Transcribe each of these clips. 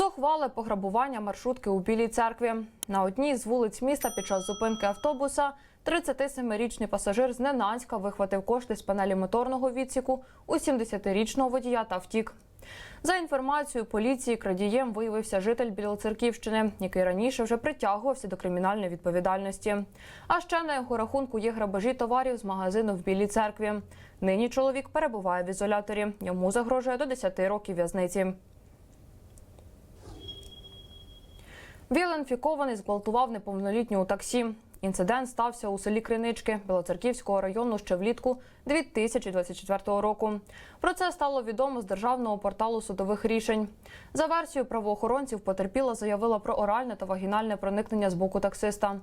Зухвале пограбування маршрутки у Білій церкві. На одній з вулиць міста під час зупинки автобуса 37-річний пасажир зненацька вихватив кошти з панелі моторного відсіку у 70-річного водія та втік. За інформацією поліції, крадієм виявився житель Білоцерківщини, який раніше вже притягувався до кримінальної відповідальності. А ще на його рахунку є грабежі товарів з магазину в Білій церкві. Нині чоловік перебуває в ізоляторі. Йому загрожує до 10 років в'язниці. Віл-інфікований зґвалтував неповнолітню таксі. Інцидент стався у селі Кринички Білоцерківського району ще влітку 2024 року. Про це стало відомо з державного порталу судових рішень. За версією правоохоронців, потерпіла заявила про оральне та вагінальне проникнення з боку таксиста.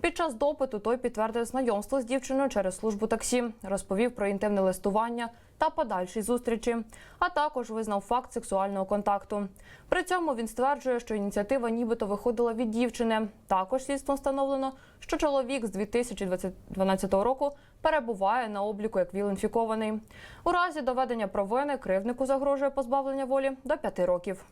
Під час допиту той підтвердив знайомство з дівчиною через службу таксі, розповів про інтимне листування та подальші зустрічі, а також визнав факт сексуального контакту. При цьому він стверджує, що ініціатива нібито виходила від дівчини. Також слідством встановлено, що чоловік з 2012 року перебуває на обліку як ВІЛ-інфікований. У разі доведення провини кривднику загрожує позбавлення волі до 5 років.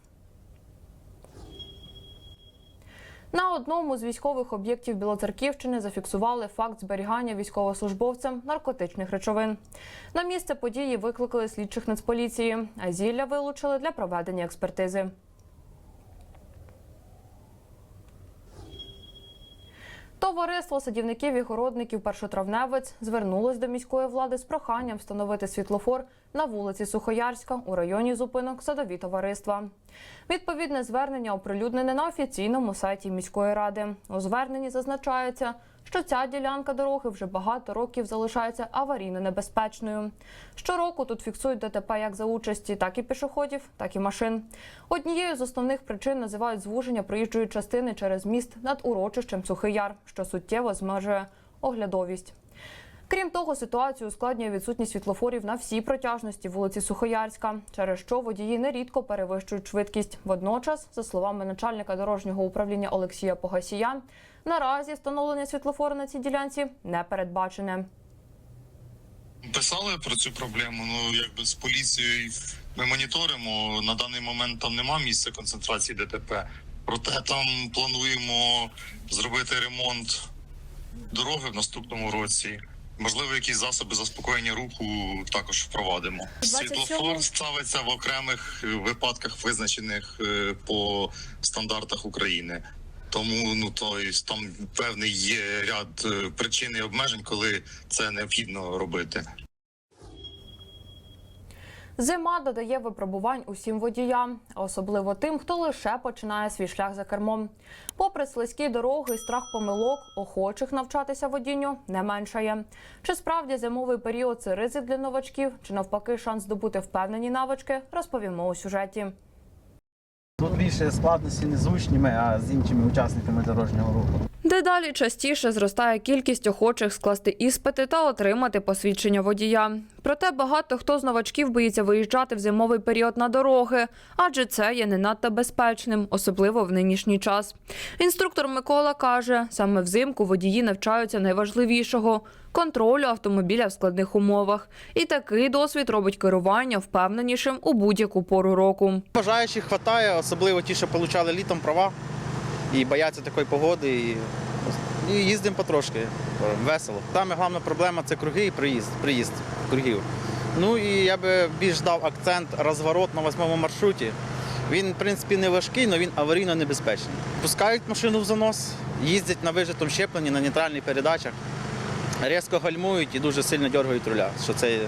На одному з військових об'єктів Білоцерківщини зафіксували факт зберігання військовослужбовцям наркотичних речовин. На місце події викликали слідчих Нацполіції, а зілля вилучили для проведення експертизи. Товариство садівників і городників першотравневець звернулось до міської влади з проханням встановити світлофор на вулиці Сухоярська у районі зупинок садові товариства. Відповідне звернення оприлюднене на офіційному сайті міської ради. У зверненні зазначається, що ця ділянка дороги вже багато років залишається аварійно небезпечною. Щороку тут фіксують ДТП як за участі, так і пішоходів, так і машин. Однією з основних причин називають звуження проїжджої частини через міст над урочищем Сухий Яр, що суттєво змежує оглядовість. Крім того, ситуацію ускладнює відсутність світлофорів на всій протяжності вулиці Сухоярська, через що водії нерідко перевищують швидкість. Водночас, за словами начальника дорожнього управління Олексія Погасія, наразі встановлення світлофору на цій ділянці не передбачене. Писали про цю проблему. Ну якби з поліцією ми моніторимо. На даний момент там нема місця концентрації ДТП. Проте там плануємо зробити ремонт дороги в наступному році. Можливо, якісь засоби заспокоєння руху також впровадимо. 27 Світлофор ставиться в окремих випадках, визначених е, по стандартах України. Тому ну то там певний є ряд е, причин і обмежень, коли це необхідно робити. Зима додає випробувань усім водіям, особливо тим, хто лише починає свій шлях за кермом. Попри слизькі дороги страх помилок, охочих навчатися водінню не меншає. Чи справді зимовий період це ризик для новачків, чи навпаки шанс здобути впевнені навички, розповімо у сюжеті. Більше складності не з учнями, а з іншими учасниками дорожнього руху. Дедалі частіше зростає кількість охочих скласти іспити та отримати посвідчення водія. Проте багато хто з новачків боїться виїжджати в зимовий період на дороги, адже це є не надто безпечним, особливо в нинішній час. Інструктор Микола каже, саме взимку водії навчаються найважливішого контролю автомобіля в складних умовах. І такий досвід робить керування впевненішим у будь-яку пору року. Бажаючих вистачає, особливо ті, що отримали літом права і бояться такої погоди. І, і їздимо потрошки, весело. Саме головна проблема це круги і приїзд, приїзд кругів. Ну і я би більш дав акцент розворот на восьмому маршруті. Він, в принципі, не важкий, але він аварійно небезпечний. Пускають машину в занос, їздять на вижитому щепленні, на нейтральних передачах, різко гальмують і дуже сильно дергають руля, що це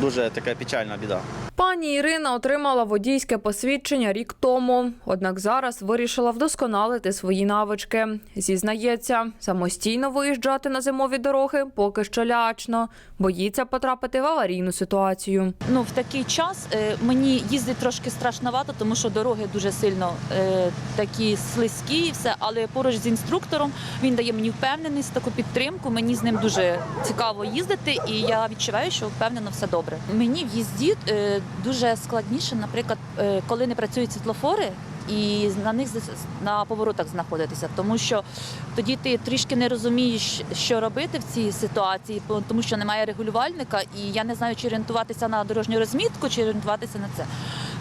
дуже така печальна біда. Пані Ірина отримала водійське посвідчення рік тому, однак зараз вирішила вдосконалити свої навички. Зізнається, самостійно виїжджати на зимові дороги поки що лячно, боїться потрапити в аварійну ситуацію. Ну, в такий час е, мені їздить трошки страшновато, тому що дороги дуже сильно е, такі слизькі, і все. Але поруч з інструктором він дає мені впевненість, таку підтримку. Мені з ним дуже цікаво їздити, і я відчуваю, що впевнено все добре. Мені в їзді е, дуже складніше, наприклад, е, коли не працюють світлофори. І на них на поворотах знаходитися, тому що тоді ти трішки не розумієш, що робити в цій ситуації, тому що немає регулювальника, і я не знаю, чи орієнтуватися на дорожню розмітку, чи орієнтуватися на це.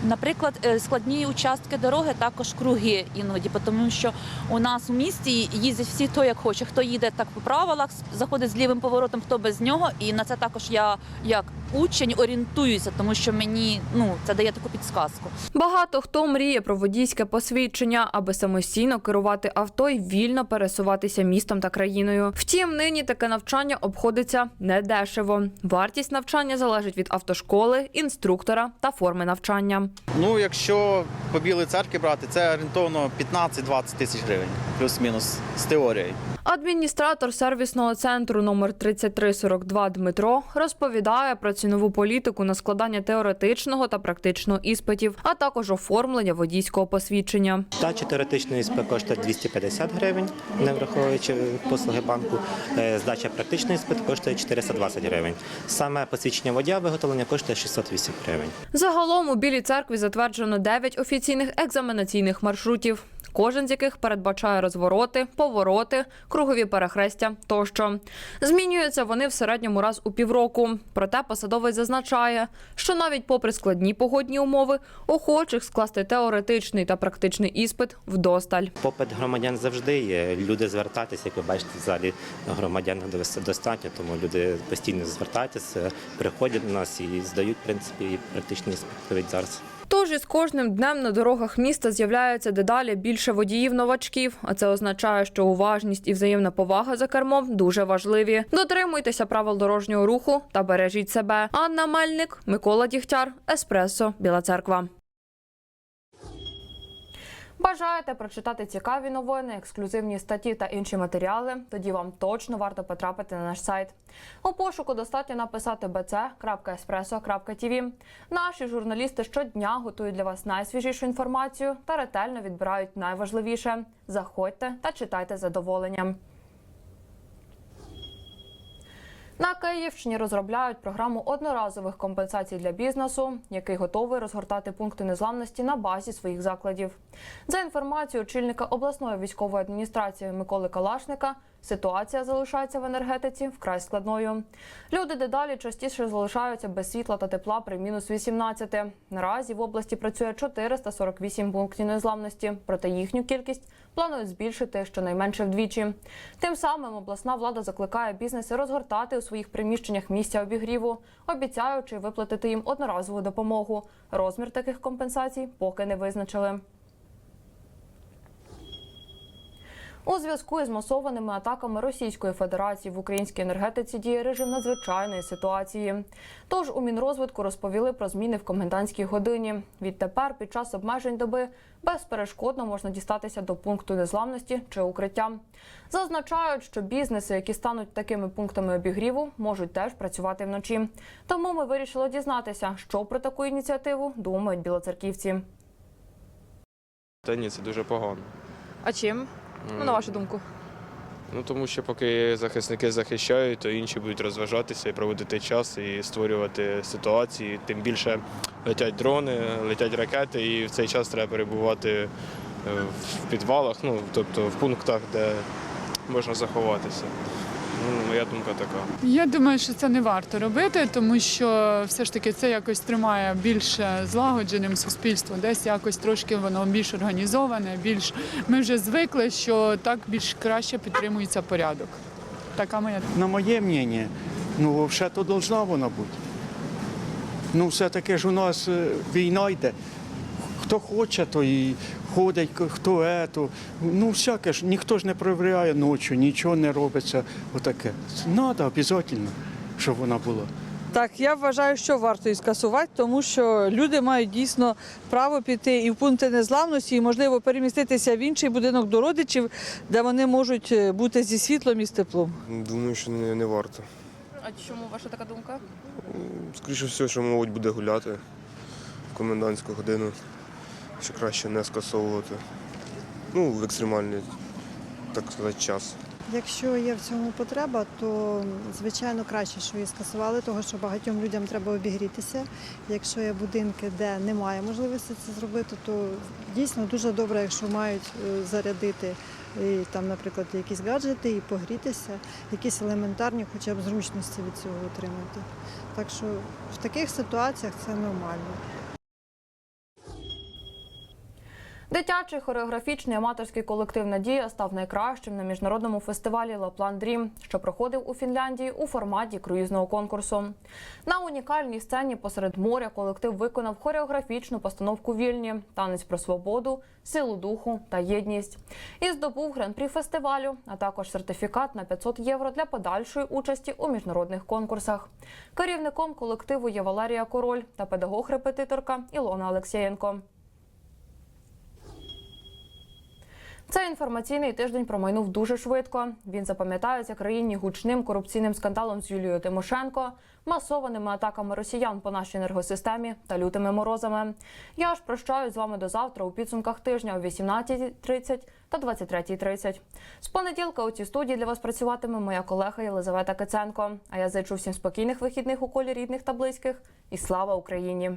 Наприклад, е, складні участки дороги також круги іноді, тому що у нас у місті їздять всі хто як хоче. Хто їде так по правилах, заходить з лівим поворотом, хто без нього. І на це також я як учень орієнтуюся, тому що мені ну це дає таку підсказку. Багато хто мріє про водійське посвідчення, аби самостійно керувати авто і вільно пересуватися містом та країною. Втім, нині таке навчання обходиться недешево. Вартість навчання залежить від автошколи, інструктора та форми навчання. Ну, якщо по білій церкві брати, це орієнтовно 15-20 тисяч гривень, плюс-мінус з теорією. Адміністратор сервісного центру номер 3342 Дмитро розповідає про цінову політику на складання теоретичного та практичного іспитів, а також оформлення водійського посвідчення. Здача теоретичної іспиту коштує 250 гривень, не враховуючи послуги банку. Е, Здача практичної іспиту коштує 420 гривень. Саме посвідчення водія виготовлення коштує 608 гривень. Загалом у Білій церкві затверджено 9 офіційних екзаменаційних маршрутів. Кожен з яких передбачає розвороти, повороти, кругові перехрестя тощо. Змінюються вони в середньому раз у півроку. Проте посадовець зазначає, що навіть попри складні погодні умови, охочих скласти теоретичний та практичний іспит вдосталь. Попит громадян завжди є. Люди звертайтеся, як ви бачите, в залі громадян дос- достатньо, тому люди постійно звертаються, приходять до нас і здають в принципі практичний іспит зараз. Тож із кожним днем на дорогах міста з'являється дедалі більше водіїв-новачків, а це означає, що уважність і взаємна повага за кермом дуже важливі. Дотримуйтеся правил дорожнього руху та бережіть себе. Анна Мельник, Микола Дігтяр, Еспресо, Біла Церква. Бажаєте прочитати цікаві новини, ексклюзивні статті та інші матеріали? Тоді вам точно варто потрапити на наш сайт. У пошуку достатньо написати bc.espresso.tv. Наші журналісти щодня готують для вас найсвіжішу інформацію та ретельно відбирають найважливіше. Заходьте та читайте задоволенням. На Київщині розробляють програму одноразових компенсацій для бізнесу, який готовий розгортати пункти незламності на базі своїх закладів. За інформацією очільника обласної військової адміністрації Миколи Калашника, ситуація залишається в енергетиці вкрай складною. Люди дедалі частіше залишаються без світла та тепла при мінус 18. Наразі в області працює 448 пунктів незламності, проте їхню кількість планують збільшити щонайменше вдвічі. Тим самим обласна влада закликає бізнеси розгортати у своїх приміщеннях місця обігріву, обіцяючи виплатити їм одноразову допомогу. Розмір таких компенсацій поки не визначили. У зв'язку із масованими атаками Російської Федерації в українській енергетиці діє режим надзвичайної ситуації. Тож у Мінрозвитку розповіли про зміни в комендантській годині. Відтепер, під час обмежень доби, безперешкодно можна дістатися до пункту незламності чи укриття. Зазначають, що бізнеси, які стануть такими пунктами обігріву, можуть теж працювати вночі. Тому ми вирішили дізнатися, що про таку ініціативу думають білоцерківці. Та ні, це дуже погано. А чим? Ну, на вашу думку. Ну тому що поки захисники захищають, то інші будуть розважатися і проводити час і створювати ситуації. Тим більше летять дрони, летять ракети, і в цей час треба перебувати е, в підвалах, ну тобто в пунктах, де можна заховатися. Ну, моя думка така. Я думаю, що це не варто робити, тому що все ж таки це якось тримає більш злагодженим суспільство. Десь якось трошки воно більш організоване, більш ми вже звикли, що так більш краще підтримується порядок. Така моя На моє мнение, ну, взагалі то должна вона бути. Ну, все-таки ж у нас е, війна йде. Хто хоче, то і ходить, хто ето. Ну, всяке ж, ніхто ж не перевіряє ночі, нічого не робиться. Отаке. Треба обов'язково, щоб вона була. Так, я вважаю, що варто її скасувати, тому що люди мають дійсно право піти і в пункти незламності, і можливо переміститися в інший будинок до родичів, де вони можуть е, бути зі світлом і з теплом. Думаю, що не, не варто. А чому ваша така думка? Скоріше всього, що молодь буде гуляти в комендантську годину, що краще не скасовувати. Ну, в екстремальний, так сказати, час. Якщо є в цьому потреба, то звичайно краще, що її скасували, тому що багатьом людям треба обігрітися. Якщо є будинки, де немає можливості це зробити, то дійсно дуже добре, якщо мають е, зарядити і, там, наприклад, якісь гаджети і погрітися, якісь елементарні, хоча б зручності від цього отримати. Так що в таких ситуаціях це нормально. Дитячий хореографічний аматорський колектив Надія став найкращим на міжнародному фестивалі Лаплан Дрім, що проходив у Фінляндії у форматі круїзного конкурсу. На унікальній сцені посеред моря колектив виконав хореографічну постановку вільні, танець про свободу, силу духу та єдність. І здобув гран-прі фестивалю, а також сертифікат на 500 євро для подальшої участі у міжнародних конкурсах. Керівником колективу є Валерія Король та педагог-репетиторка Ілона Олексєєнко. Цей інформаційний тиждень промайнув дуже швидко. Він запам'ятається країні гучним корупційним скандалом з Юлією Тимошенко, масованими атаками росіян по нашій енергосистемі та лютими морозами. Я ж прощаюсь з вами до завтра у підсумках тижня о 18.30 та 23.30. З понеділка у цій студії для вас працюватиме моя колега Єлизавета Киценко. А я зичу всім спокійних вихідних у колі рідних та близьких. І слава Україні!